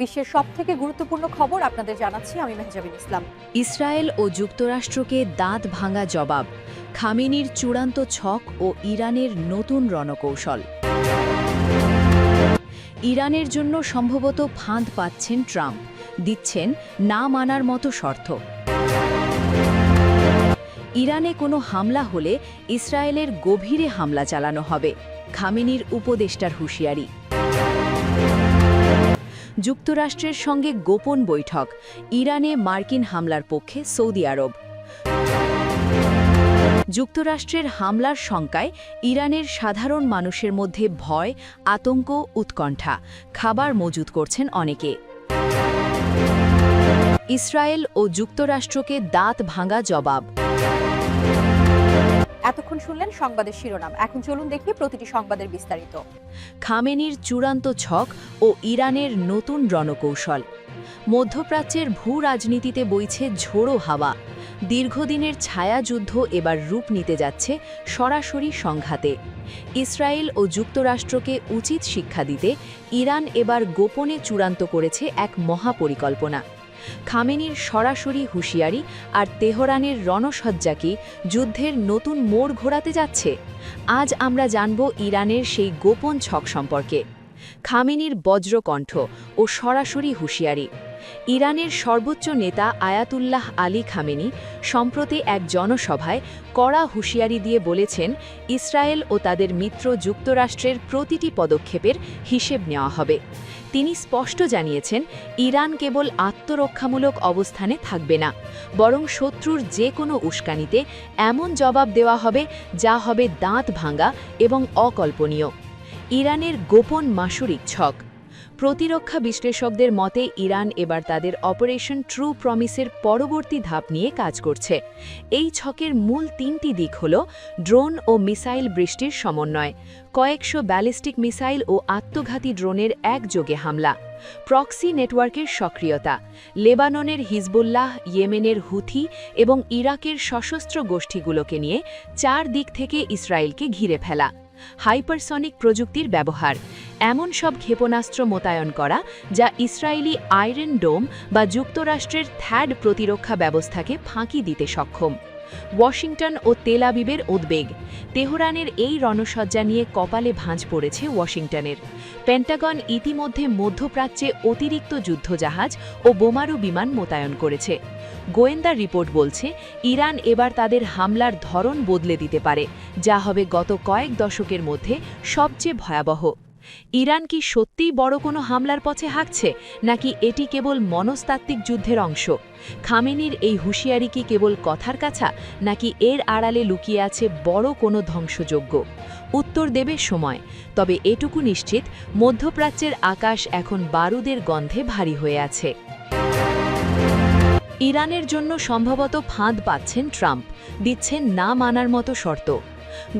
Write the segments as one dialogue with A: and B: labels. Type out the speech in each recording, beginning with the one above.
A: বিশ্বের সব থেকে গুরুত্বপূর্ণ খবর আপনাদের জানাচ্ছি আমি মেহজাবিন ইসলাম।
B: ইসরায়েল ও যুক্তরাষ্ট্রকে দাঁত ভাঙা জবাব, খামেনির চূড়ান্ত ছক ও ইরানের নতুন রণকৌশল। ইরানের জন্য সম্ভবত ফাঁদ পাচ্ছেন ট্রাম্প, দিচ্ছেন না মানার মতো শর্ত। ইরানে কোনো হামলা হলে ইসরায়েলের গভীরে হামলা চালানো হবে, খামেনির উপদেষ্টার হুঁশিয়ারি। যুক্তরাষ্ট্রের সঙ্গে গোপন বৈঠক, ইরানে মার্কিন হামলার পক্ষে সৌদি আরব। যুক্তরাষ্ট্রের হামলার শঙ্কায় ইরানের সাধারণ মানুষের মধ্যে ভয়, আতঙ্ক, উৎকণ্ঠা, খাবার মজুত করছেন অনেকে। ইসরায়েল ও যুক্তরাষ্ট্রকে দাঁত ভাঙা জবাব।
A: এতক্ষণ শুনলেন সংবাদের শিরোনাম। এখন চলুন দেখি প্রতিটি সংবাদের বিস্তারিত।
B: খামেনির চূড়ান্ত ছক ও ইরানের নতুন রণকৌশল। মধ্যপ্রাচ্যের ভূ রাজনীতিতে বইছে ঝোড়ো হাওয়া। দীর্ঘদিনের ছায়াযুদ্ধ এবার রূপ নিতে যাচ্ছে সরাসরি সংঘাতে। ইসরায়েল ও যুক্তরাষ্ট্রকে উচিত শিক্ষা দিতে ইরান এবার গোপনে চূড়ান্ত করেছে এক মহাপরিকল্পনা। খামেনির সরাসরি হুঁশিয়ারি আর তেহরানের রণসজ্জা কি যুদ্ধের নতুন মোড় ঘোরাতে যাচ্ছে? আজ আমরা জানব ইরানের সেই গোপন ছক সম্পর্কে। খামেনির বজ্রকণ্ঠ ও সরাসরি হুঁশিয়ারি। ইরানের সর্বোচ্চ নেতা আয়াতুল্লাহ আলী খামেনি সম্প্রতি এক জনসভায় কড়া হুঁশিয়ারি দিয়ে বলেছেন, ইসরায়েল ও তাদের মিত্র যুক্তরাষ্ট্রের প্রতিটি পদক্ষেপের হিসেব নেওয়া হবে। তিনি স্পষ্ট জানিয়েছেন, ইরান কেবল আত্মরক্ষামূলক অবস্থানে থাকবে না, বরং শত্রুর যে কোনো উস্কানিতে এমন জবাব দেওয়া হবে যা হবে দাঁত ভাঙা এবং অকল্পনীয়। ইরানের গোপন মাসুরিক ছক। প্রতিরক্ষা বিশ্লেষকদের মতে, ইরান এবার তাদের অপারেশন ট্রু প্রমিসের পরবর্তী ধাপ নিয়ে কাজ করছে। এই ছকের মূল তিনটি দিক হল ড্রোন ও মিসাইল বৃষ্টির সমন্বয়, কয়েকশো ব্যালিস্টিক মিসাইল ও আত্মঘাতী ড্রোনের একযোগে হামলা, প্রক্সি নেটওয়ার্কের সক্রিয়তা, লেবাননের হিজবুল্লাহ, ইয়েমেনের হুথি এবং ইরাকের সশস্ত্র গোষ্ঠীগুলোকে নিয়ে চার দিক থেকে ইসরায়েলকে ঘিরে ফেলা। হাইপারসনিক প্রযুক্তির ব্যবহার। এমন সব ক্ষেপণাস্ত্র মোতায়েন করা, যা ইসরায়েলি আয়রন ডোম বা যুক্তরাষ্ট্রের থ্যাড প্রতিরক্ষা ব্যবস্থাকে ফাঁকি দিতে সক্ষম। ওয়াশিংটন ও তেলাবিবের উদ্বেগ। তেহরানের এই রণসজ্জা নিয়ে কপালে ভাঁজ পড়েছে ওয়াশিংটনের। পেন্টাগন ইতিমধ্যে মধ্যপ্রাচ্যে অতিরিক্ত যুদ্ধজাহাজ ও বোমারু বিমান মোতায়েন করেছে। গোয়েন্দা রিপোর্ট বলছে, ইরান এবার তাদের হামলার ধরন বদলে দিতে পারে, যা হবে গত কয়েক দশকের মধ্যে সবচেয়ে ভয়াবহ। ইরান কি সত্যিই বড় কোনো হামলার পথে হাঁকছে, নাকি এটি কেবল মনস্তাত্ত্বিক যুদ্ধের অংশ? খামেনির এই হুঁশিয়ারি কি কেবল কথার কাছা, নাকি এর আড়ালে লুকিয়ে আছে বড় কোনো ধ্বংসযোগ্য উত্তর দেবে সময়, তবে এটুকু নিশ্চিত, মধ্যপ্রাচ্যের আকাশ এখন বারুদের গন্ধে ভারী হয়ে আছে। ইরানের জন্য সম্ভবত ফাঁদ পাচ্ছেন ট্রাম্প, দিচ্ছেন না মানার মতো শর্ত।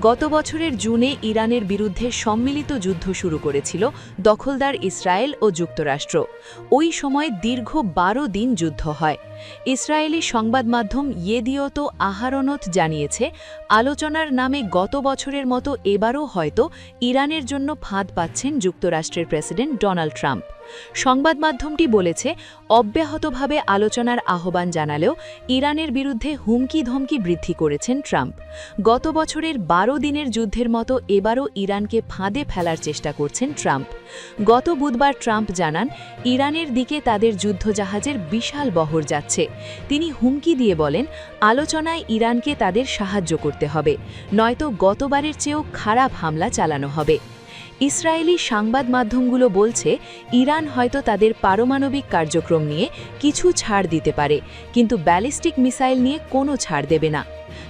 B: গত বছরের জুনে ইরানের বিরুদ্ধে সম্মিলিত যুদ্ধ শুরু করেছিল দখলদার ইসরায়েল ও যুক্তরাষ্ট্র। ওই সময় দীর্ঘ বারো দিন যুদ্ধ হয়। ইসরায়েলি সংবাদ মাধ্যম ইয়েদিয়ত আহারনত জানিয়েছে, আলোচনার নামে গত বছরের মতো এবারও হয়তো ইরানের জন্য ফাঁদ পাচ্ছেন যুক্তরাষ্ট্রের প্রেসিডেন্ট ডোনাল্ড ট্রাম্প। সংবাদ মাধ্যমটি বলেছে, অব্যাহতভাবে আলোচনার আহ্বান জানালেও ইরানের বিরুদ্ধে হুমকি ধমকি বৃদ্ধি করেছেন ট্রাম্প। গত বছরের বারো দিনের যুদ্ধের মতো এবারও ইরানকে ফাঁদে ফেলার চেষ্টা করছেন ট্রাম্প। গত বুধবার ট্রাম্প জানান, ইরানের দিকে তাদের যুদ্ধজাহাজের বিশাল বহর যাচ্ছে। তিনি হুমকি দিয়ে বলেন, আলোচনায় ইরানকে তাদের সাহায্য করতে হবে, নয়তো গতবারের চেয়েও খারাপ হামলা চালানো হবে। ইসরায়েলি সংবাদ মাধ্যমগুলো বলছে, ইরান হয়তো তাদের পারমাণবিক কার্যক্রম নিয়ে কিছু ছাড় দিতে পারে, কিন্তু ব্যালিস্টিক মিসাইল নিয়ে কোনো ছাড় দেবে না।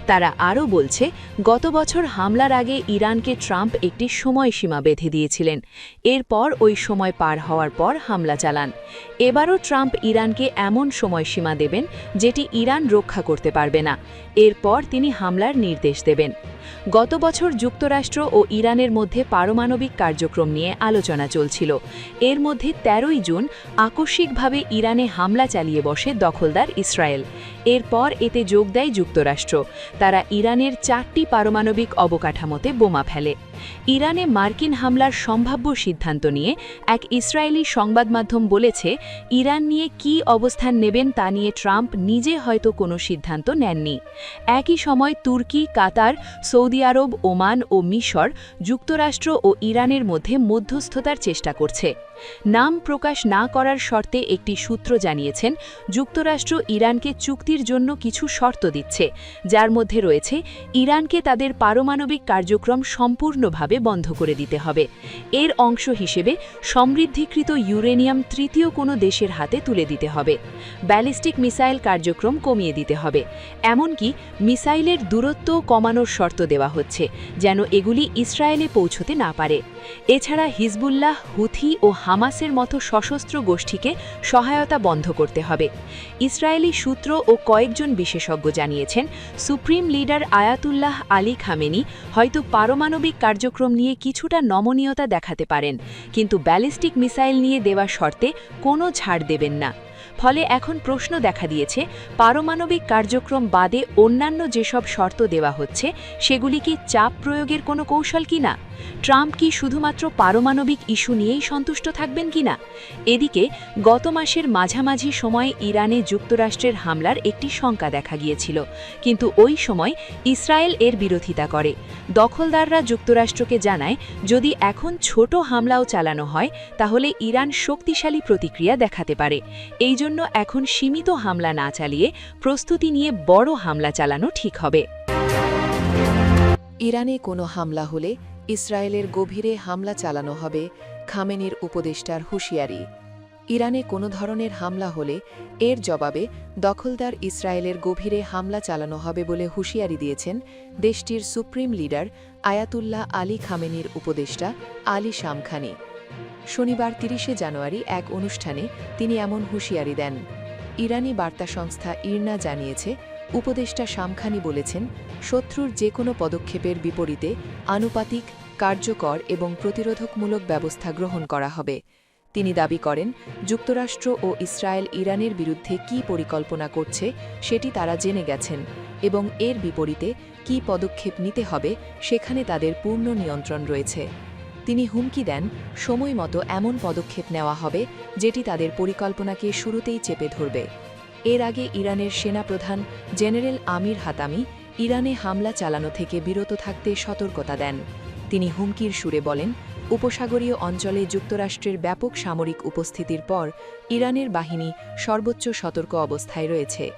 B: তারা আরও বলছে, গত বছর হামলার আগে ইরানকে ট্রাম্প একটি সময়সীমা বেঁধে দিয়েছিলেন। এরপর ওই সময় পার হওয়ার পর হামলা চালান। এবারও ট্রাম্প ইরানকে এমন সময়সীমা দেবেন যেটি ইরান রক্ষা করতে পারবে না। এরপর তিনি হামলার নির্দেশ দেবেন। গত বছর যুক্তরাষ্ট্র ও ইরানের মধ্যে পারমাণবিক কার্যক্রম নিয়ে আলোচনা চলছিল। এর মধ্যে তেরোই জুন আকস্মিকভাবে ইরানে হামলা চালিয়ে বসে দখলদার ইসরায়েল। এরপর এতে যোগ দেয় যুক্তরাষ্ট্র। তারা ইরানের চারটি পারমাণবিক অবকাঠামোতে বোমা ফেলে। ইরানে মার্কিন হামলার সম্ভাব্য সিদ্ধান্ত নিয়ে এক ইসরায়েলি সংবাদ মাধ্যম বলেছে, ইরান নিয়ে কী অবস্থান নেবেন তা নিয়ে ট্রাম্প নিজে হয়তো কোনো সিদ্ধান্ত নেননি। একই সময় তুর্কি, কাতার, সৌদি আরব, ওমান ও মিশর যুক্তরাষ্ট্র ও ইরানের মধ্যে মধ্যস্থতার চেষ্টা করছে। নাম প্রকাশ না করার শর্তে একটি সূত্র জানিয়েছেন, যুক্তরাষ্ট্র ইরানকে চুক্তির জন্য কিছু শর্ত দিচ্ছে, যার মধ্যে রয়েছে, ইরানকে তাদের পারমাণবিক কার্যক্রম সম্পূর্ণভাবে বন্ধ করে দিতে হবে। এর অংশ হিসেবে সমৃদ্ধিকৃত ইউরেনিয়াম তৃতীয় কোনো দেশের হাতে তুলে দিতে হবে। ব্যালিস্টিক মিসাইল কার্যক্রম কমিয়ে দিতে হবে। এমনকি মিসাইলের দূরত্ব কমানোর শর্ত দেওয়া হচ্ছে, যেন এগুলি ইসরায়েলে পৌঁছতে না পারে। এছাড়া হিজবুল্লাহ, হুথি ও হামাসের মতো সশস্ত্র গোষ্ঠীকে সহায়তা বন্ধ করতে হবে। ইসরায়েলি সূত্র ও কয়েকজন বিশেষজ্ঞ জানিয়েছেন, supreme leader Ayatollah Ali Khamenei হয়তো পারমাণবিক কার্যক্রম নিয়ে কিছুটা নমনীয়তা দেখাতে পারেন, কিন্তু ব্যালিস্টিক মিসাইল নিয়ে দেওয়া শর্তে কোনো ছাড় দেবেন না। ফলে এখন প্রশ্ন দেখা দিয়েছে, পারমাণবিক কার্যক্রম বাদে অন্যান্য যেসব শর্ত দেওয়া হচ্ছে, সেগুলি কি চাপ প্রয়োগের কোনো কৌশল কিনা? ট্রাম্প কি শুধুমাত্র পারমাণবিক ইস্যু নিয়েই সন্তুষ্ট থাকবেন কিনা? এদিকে, গত মাসের মাঝামাঝি সময়ে ইরানে যুক্তরাষ্ট্রের হামলার একটি শঙ্কা দেখা গিয়েছিল। কিন্তু ওই সময় ইসরায়েল এর বিরোধিতা করে। দখলদাররা যুক্তরাষ্ট্রকে জানায়, যদি এখন ছোট হামলাও চালানো হয়, তাহলে ইরান শক্তিশালী প্রতিক্রিয়া দেখাতে পারে। এই জন্য এখন সীমিত হামলা না চালিয়ে প্রস্তুতি নিয়ে বড় হামলা চালানো ঠিক হবে।
C: ইরানে কোনো হামলা হলে ইসরায়েলের গভীরে হামলা চালানো হবে খামেনির উপদেষ্টার হুঁশিয়ারি। ইরানে কোনো ধরনের হামলা হলে এর জবাবে দখলদার ইসরায়েলের গভীরে হামলা চালানো হবে বলে হুঁশিয়ারি দিয়েছেন দেশটির সুপ্রিম লিডার আয়াতুল্লাহ আলী খামেনির উপদেষ্টা আলী শামখানি। শনিবার তিরিশে জানুয়ারি এক অনুষ্ঠানে তিনি এমন হুঁশিয়ারি দেন। ইরানি বার্তা সংস্থা ইরনা জানিয়েছে উপদেষ্টা শামখানি বলেছেন, শত্রুর যে কোনো পদক্ষেপের বিপরীতে আনুপাতিক, কার্যকর এবং প্রতিরোধকমূলক ব্যবস্থা গ্রহণ করা হবে। তিনি দাবি করেন, যুক্তরাষ্ট্র ও ইসরায়েল ইরানের বিরুদ্ধে কী পরিকল্পনা করছে সেটি তারা জেনে গেছেন এবং এর বিপরীতে কী পদক্ষেপ নিতে হবে সেখানে তাদের পূর্ণ নিয়ন্ত্রণ রয়েছে। তিনি হুমকি দেন সময় মতো এমন পদক্ষেপ নেওয়া হবে যেটি তাদের পরিকল্পনাকে শুরুতেই চেপে ধরবে। এর আগে ইরানের সেনাপ্রধান জেনারেল আমির হাতামি ইরানে হামলা চালানো থেকে বিরত থাকতে সতর্কতা দেন। তিনি হুমকির সুরে বলেন, উপসাগরীয় অঞ্চলে যুক্তরাষ্ট্রের ব্যাপক সামরিক উপস্থিতির পর ইরানের বাহিনী সর্বোচ্চ সতর্ক অবস্থায় রয়েছে।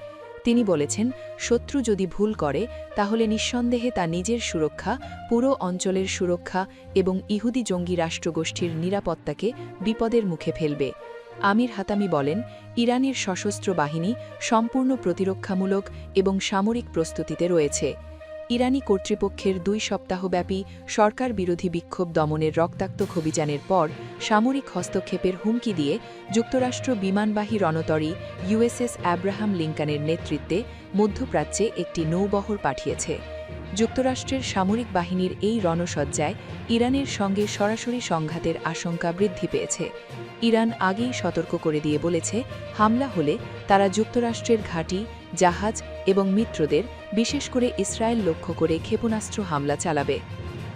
C: তিনি বলেছেন, শত্রু যদি ভুল করে, তাহলে নিঃসন্দেহে তা নিজের সুরক্ষা, পুরো অঞ্চলের সুরক্ষা এবং ইহুদি জঙ্গি রাষ্ট্রগোষ্ঠীর নিরাপত্তাকে বিপদের মুখে ফেলবে। আমির হাতামি বলেন, ইরানের সশস্ত্র বাহিনী সম্পূর্ণ প্রতিরক্ষামূলক এবং সামরিক প্রস্তুতিতে রয়েছে। ইরানি কর্তৃপক্ষের দুই সপ্তাহব্যাপী সরকার বিরোধী বিক্ষোভ দমনের রক্তাক্ত অভিযানের পর সামরিক হস্তক্ষেপের হুমকি দিয়ে যুক্তরাষ্ট্র বিমানবাহী রণতরী ইউএসএস অ্যাব্রাহাম লিঙ্কানের নেতৃত্বে মধ্যপ্রাচ্যে একটি নৌবহর পাঠিয়েছে। যুক্তরাষ্ট্রের সামরিক বাহিনীর এই রণসজ্জায় ইরানের সঙ্গে সরাসরি সংঘাতের আশঙ্কা বৃদ্ধি পেয়েছে। ইরান আগেই সতর্ক করে দিয়ে বলেছে, হামলা হলে তারা যুক্তরাষ্ট্রের ঘাঁটি, জাহাজ এবং মিত্রদের, বিশেষ করে ইসরায়েল লক্ষ্য করে ক্ষেপণাস্ত্র হামলা চালাবে।